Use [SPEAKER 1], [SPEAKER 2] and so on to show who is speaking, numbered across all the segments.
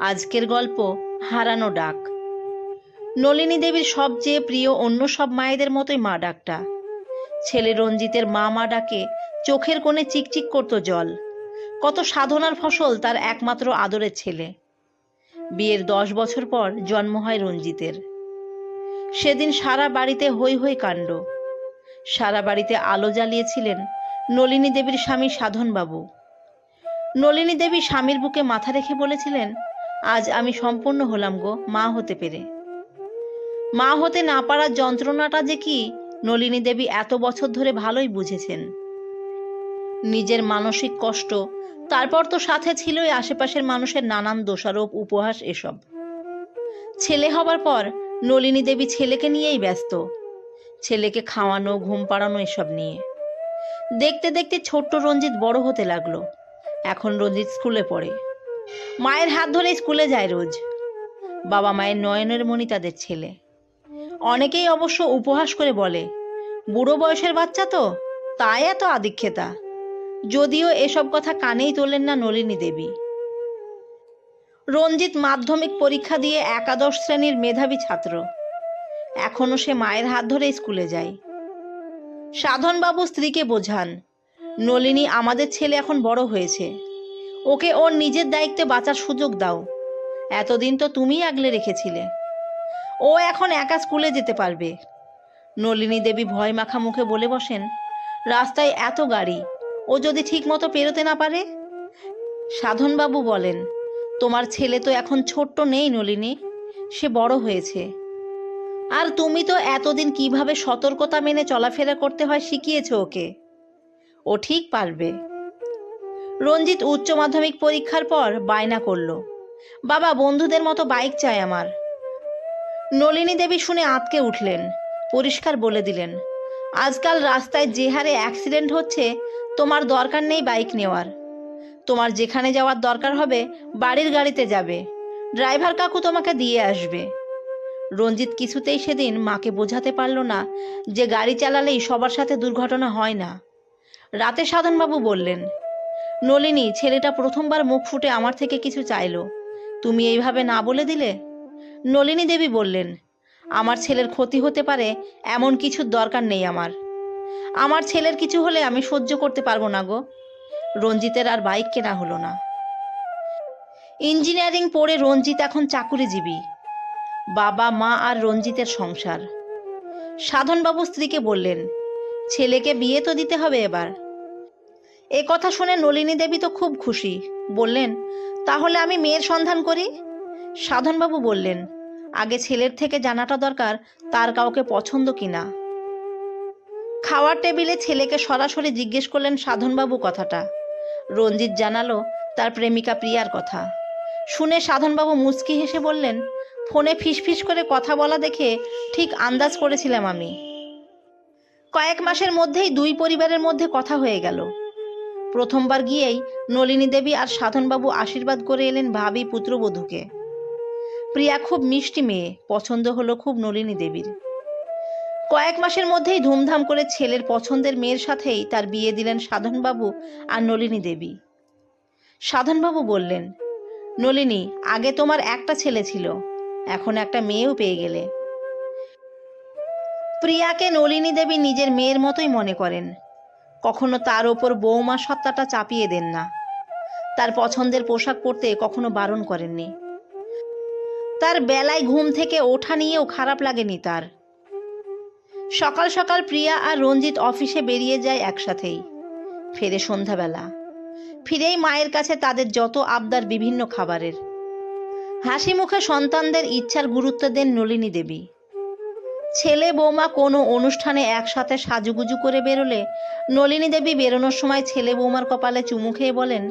[SPEAKER 1] আজকের গল্প, হারানো ডাক। নলিনী দেবীর সবচেয়ে প্রিয় অন্য সব মায়েদের মতোই মা ডাকটা। ছেলে রঞ্জিতের মা মা ডাকে, চোখের কোণে চিকচিক করতো জল। কত সাধনার ফসল তার একমাত্র আদরের ছেলে। বিয়ের দশ বছর পর জন্ম হয় রঞ্জিতের। সেদিন সারা বাড়িতে হই হই কাণ্ড। সারা বাড়িতে আলো জ্বালিয়েছিলেন নলিনী দেবীর স্বামী সাধনবাবু। নলিনী দেবী স্বামীর বুকে মাথা রেখে বলেছিলেন আজ আমি সম্পূর্ণ হলাম গো, মা হতে পেরে। মা হতে না পারার যন্ত্রণাটা যে কি, নলিনী দেবী এত বছর ধরে ভালোই বুঝেছেন। নিজের মানসিক কষ্ট, তারপর তো সাথে ছিলই আশেপাশের মানুষের নানান দোষারোপ, উপহাস এসব। ছেলে হবার পর নলিনী দেবী ছেলেকে নিয়েই ব্যস্ত। ছেলেকে খাওয়ানো, ঘুম পাড়ানো এসব নিয়ে। দেখতে দেখতে ছোট্ট রঞ্জিত বড় হতে লাগল। এখন রঞ্জিত স্কুলে পড়ে। মায়ের হাত ধরে স্কুলে যায় রোজ। বাবা মায়ের নয়নের মণি তাদের ছেলে। অনেকেই অবশ্য উপহাস করে বলে, বুড়ো বয়সের বাচ্চা তো, তাই এত আদিক্ষেতা। যদিও এসব কথা কানেই তোলেন না নলিনী দেবী। রঞ্জিত মাধ্যমিক পরীক্ষা দিয়ে একাদশ শ্রেণির মেধাবী ছাত্র। এখনও সে মায়ের হাত ধরে স্কুলে যায়। সাধনবাবু স্ত্রীকে বোঝান, নলিনী, আমাদের ছেলে এখন বড় হয়েছে। ওকে ওর নিজের দায়িত্বে বাঁচার সুযোগ দাও। এতদিন তো তুমিই আগলে রেখেছিলে। ও এখন একা স্কুলে যেতে পারবে। নলিনী দেবী ভয় মাখা মুখে বলে বসেন, রাস্তায় এত গাড়ি, ও যদি ঠিকমতো পেরোতে না পারে? সাধনবাবু বলেন, তোমার ছেলে তো এখন ছোট্ট নেই নলিনী, সে বড় হয়েছে। আর তুমি তো এতদিন কীভাবে সতর্কতা মেনে চলাফেরা করতে হয় শিখিয়েছো ওকে। ও ঠিক পারবে। রঞ্জিত উচ্চ মাধ্যমিক পরীক্ষার পর বায়না করল। বাবা, বন্ধুদের মতো বাইক চাই আমার। নলিনী দেবী শুনে আঁতকে উঠলেন, পরিষ্কার বলে দিলেন, আজকাল রাস্তায় যে হারে অ্যাক্সিডেন্ট হচ্ছে, তোমার দরকার নেই বাইক নেওয়ার। তোমার যেখানে যাওয়ার দরকার হবে, বাড়ির গাড়িতে যাবে। ড্রাইভার কাকু তোমাকে দিয়ে আসবে। রঞ্জিত কিছুতেই সেদিন মাকে বোঝাতে পারল না যে গাড়ি চালালেই সবার সাথে দুর্ঘটনা হয় না। রাতে সাধনবাবু বললেন নলিনী, ছেলেটা প্রথমবার মুখ ফুটে আমার থেকে কিছু চাইলো। তুমি এইভাবে না বলে দিলে? নলিনী দেবী বললেন, আমার ছেলের ক্ষতি হতে পারে, এমন কিছুর দরকার নেই আমার। আমার ছেলের কিছু হলে আমি সহ্য করতে পারব না গো। রঞ্জিতের আর বাইক কেনা হলো না। ইঞ্জিনিয়ারিং পড়ে রঞ্জিত এখন চাকুরিজীবী। বাবা, মা আর রঞ্জিতের সংসার। সাধনবাবু স্ত্রীকে বললেন, ছেলেকে বিয়ে তো দিতে হবে এবার। এ কথা শুনে নলিনী দেবী তো খুব খুশি। বললেন, তাহলে আমি মেয়ের সন্ধান করি? সাধনবাবু বললেন, আগে ছেলের থেকে জানাটা দরকার, তার কাউকে পছন্দ কিনা? খাওয়ার টেবিলে ছেলেকে সরাসরি জিজ্ঞেস করলেন সাধনবাবু কথাটা। রঞ্জিত জানালো, তার প্রেমিকা প্রিয়ার কথা। শুনে সাধনবাবু মুচকি হেসে বললেন, ফোনে ফিসফিস করে কথা বলা দেখে ঠিক আন্দাজ করেছিলাম আমি। কয়েক মাসের মধ্যেই দুই পরিবারের মধ্যে কথা হয়ে গেল। প্রথমবার গিয়েই নলিনী দেবী আর সাধনবাবু আশীর্বাদ করে এলেন ভাবি পুত্রবধূকে। প্রিয়া খুব মিষ্টি মেয়ে, পছন্দ হলো খুব নলিনী দেবীর। কয়েক মাসের মধ্যেই ধুমধাম করে ছেলের পছন্দের মেয়ের সাথেই তার বিয়ে দিলেন সাধনবাবু আর নলিনী দেবী। সাধনবাবু বললেন, নলিনী, আগে তোমার একটা ছেলে ছিল, এখন একটা মেয়েও পেয়ে গেলে। প্রিয়াকে নলিনী দেবী নিজের মেয়ের মতোই মনে করেন। কখনো তার ওপর বৌমা সত্তাটা চাপিয়ে দেন না। তার পছন্দের পোশাক পরতে কখনো বারণ করেননি। তার বেলায় ঘুম থেকে ওঠা নিয়েও খারাপ লাগেনি তার। সকাল সকাল প্রিয়া আর রঞ্জিত অফিসে বেরিয়ে যায় একসাথেই। ফেরে সন্ধ্যাবেলা। ফিরেই মায়ের কাছে তাদের যত আবদার বিভিন্ন খাবারের। হাসি মুখে সন্তানদের ইচ্ছার গুরুত্ব দেন নলিনী দেবী। ছেলে বৌমা কোনো অনুষ্ঠানে একসাথে সাজুগুজু করে বেরোলে নলিনী দেবী বেরোনোর সময় ছেলে বৌমার কপালে চুমু খেয়ে বলেন,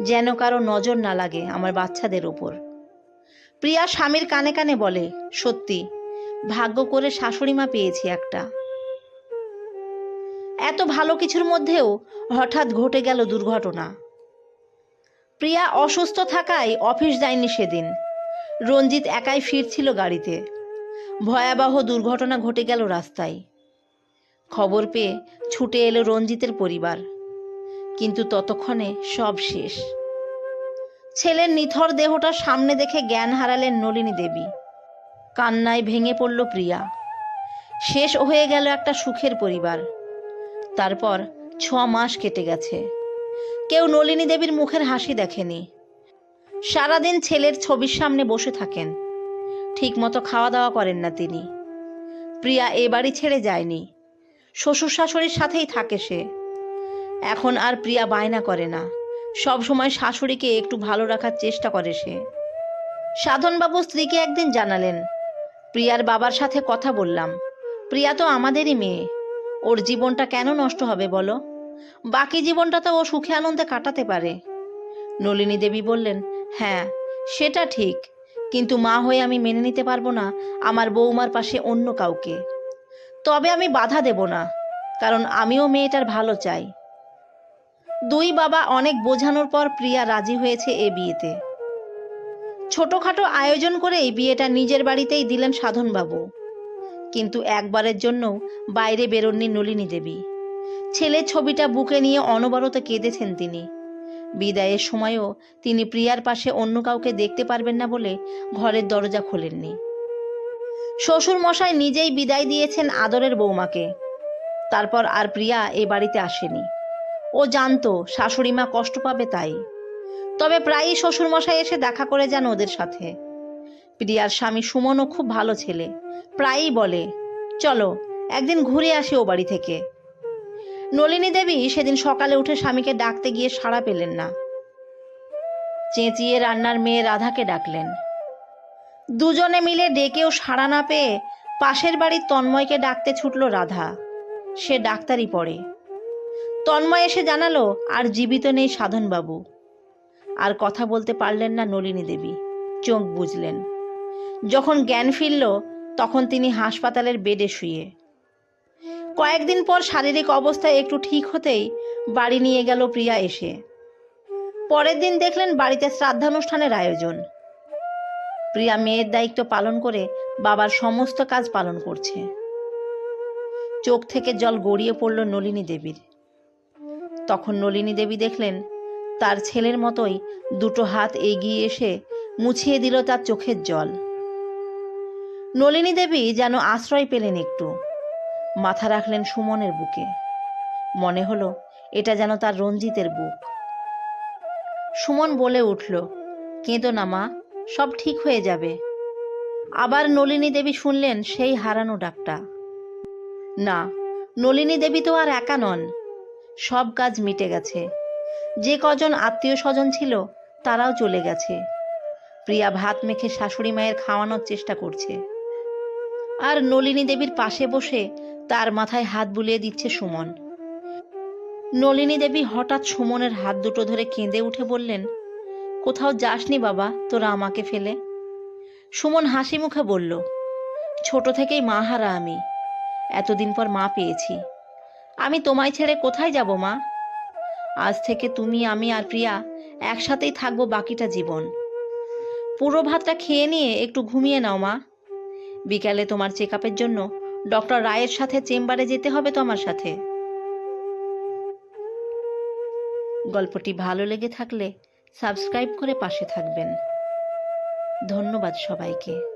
[SPEAKER 1] যেন কারও নজর না লাগে আমার বাচ্চাদের ওপর। প্রিয়া স্বামীর কানে কানে বলে, সত্যি, ভাগ্য করে শাশুড়ি মা পেয়েছি একটা। এত ভালো কিছুর মধ্যেও হঠাৎ ঘটে গেল দুর্ঘটনা। প্রিয়া অসুস্থ থাকায় অফিস যায়নি সেদিন। রঞ্জিত একাই ফিরছিল গাড়িতে। ভয়াবহ দুর্ঘটনা ঘটে গেল রাস্তায়। খবর পেয়ে ছুটে এলো রঞ্জিতের পরিবার। কিন্তু ততক্ষণে সব শেষ। ছেলের নিথর দেহটা সামনে দেখে জ্ঞান হারালেন নলিনী দেবী। কান্নায় ভেঙে পড়ল প্রিয়া। শেষ হয়ে গেল একটা সুখের পরিবার। তারপর ছ মাস কেটে গেছে। কেউ নলিনী দেবীর মুখের হাসি দেখেনি। সারাদিন ছেলের ছবির সামনে বসে থাকেন। ঠিকমতো খাওয়া দাওয়া করেন না তিনি। প্রিয়া এ বাড়ি ছেড়ে যায়নি। শ্বশুর শাশুড়ির সাথেই থাকে সে। এখন আর প্রিয়া বায়না করে না। সব সময় শাশুড়িকে একটু ভালো রাখার চেষ্টা করে সে। সাধনবাবু স্ত্রীকে একদিন জানালেন, প্রিয়ার বাবার সাথে কথা বললাম। প্রিয়া তো আমাদেরই মেয়ে। ওর জীবনটা কেন নষ্ট হবে বলো? বাকি জীবনটা তো ও সুখে আনন্দে কাটাতে পারে। নলিনী দেবী বললেন হ্যাঁ সেটা ঠিক। কিন্তু মা হয়ে আমি মেনে নিতে পারব না আমার বৌমার পাশে অন্য কাউকে। তবে আমি বাধা দেব না, কারণ আমিও মেয়েটার ভালো চাই। দুই বাবা অনেক বোঝানোর পর প্রিয়া রাজি হয়েছে এ বিয়েতে। ছোটখাটো আয়োজন করে এই বিয়েটা নিজের বাড়িতেই দিলেন সাধনবাবু। কিন্তু একবারের জন্য বাইরে বেরোননি নলিনী দেবী। ছেলের ছবিটা বুকে নিয়ে অনবরত কেঁদেছেন তিনি। বিদায়ের সময়ও তিনি প্রিয়ার পাশে অন্য কাউকে দেখতে পারবেন না বলে ঘরের দরজা খোলেননি। শ্বশুর মশাই নিজেই বিদায় দিয়েছেন আদরের বৌমাকে। তারপর আর প্রিয়া এ বাড়িতে আসেনি। ও জানতো শাশুড়ি মা কষ্ট পাবে তাই। তবে প্রায়ই শ্বশুরমশাই এসে দেখা করে যান ওদের সাথে। প্রিয়ার স্বামী সুমনও খুব ভালো ছেলে। প্রায়ই বলে, চলো, একদিন ঘুরে আসি ও বাড়ি থেকে। নলিনী দেবী সেদিন সকালে উঠে স্বামীকে ডাকতে গিয়ে সাড়া পেলেন না। চেঁচিয়ে রান্নার মেয়ে রাধাকে ডাকলেন। দুজনে মিলে ডেকেও সাড়া না পেয়ে পাশের বাড়ির তন্ময়কে ডাকতে ছুটল রাধা। সে ডাক্তারি পড়ে। তন্ময় এসে জানালো, আর জীবিত নেই সাধনবাবু। আর কথা বলতে পারলেন না নলিনী দেবী। চোখ বুঝলেন যখন জ্ঞান ফিরল, তখন তিনি হাসপাতালের বেডে শুয়ে কয়েকদিন পর শারীরিক অবস্থা একটু ঠিক হতেই বাড়ি নিয়ে গেল প্রিয়া এসে। পরের দিন দেখলেন বাড়িতে শ্রাদ্ধানুষ্ঠানের আয়োজন। প্রিয়া মেয়ের দায়িত্ব পালন করে বাবার সমস্ত কাজ পালন করছে। চোখ থেকে জল গড়িয়ে পড়ল নলিনী দেবীর। তখন নলিনী দেবী দেখলেন তার ছেলের মতোই দুটো হাত এগিয়ে এসে মুছিয়ে দিল তার চোখের জল। নলিনী দেবী যেন আশ্রয় পেলেন একটু। মাথা রাখলেন সুমনের বুকে। মনে হলো, এটা যেন তার রঞ্জিতের বুক। সুমন বলে উঠল, কেঁদো না মা, সব ঠিক হয়ে যাবে। আবার নলিনী দেবী শুনলেন সেই হারানো ডাকটা। না, নলিনী দেবী তো আর একা নন। সব কাজ মিটে গেছে। যে কজন আত্মীয় স্বজন ছিল, তারাও চলে গেছে। প্রিয়া ভাত মেখে শাশুড়ি মায়ের খাওয়ানোর চেষ্টা করছে। আর নলিনী দেবীর পাশে বসে তার মাথায় হাত বুলিয়ে দিচ্ছে সুমন। নলিনী দেবী হঠাৎ সুমনের হাত দুটো ধরে কেঁদে উঠে বললেন, কোথাও যাসনি বাবা, তোরা আমাকে ফেলে? সুমন হাসি মুখে বলল, ছোট থেকেই মা হারা আমি, এতদিন পর মা পেয়েছি। আমি তোমায় ছেড়ে কোথায় যাব মা? আজ থেকে তুমি, আমি আর প্রিয়া একসাথেই থাকব বাকিটা জীবন। পুরো ভাতটা খেয়ে নিয়ে একটু ঘুমিয়ে নাও মা। বিকালে তোমার চেক আপের জন্য ডক্টর রায়ের সাথে চেম্বারে যেতে হবে তোমার সাথে। গল্পটি ভালো লেগে থাকলে সাবস্ক্রাইব করে পাশে থাকবেন। ধন্যবাদ সবাইকে।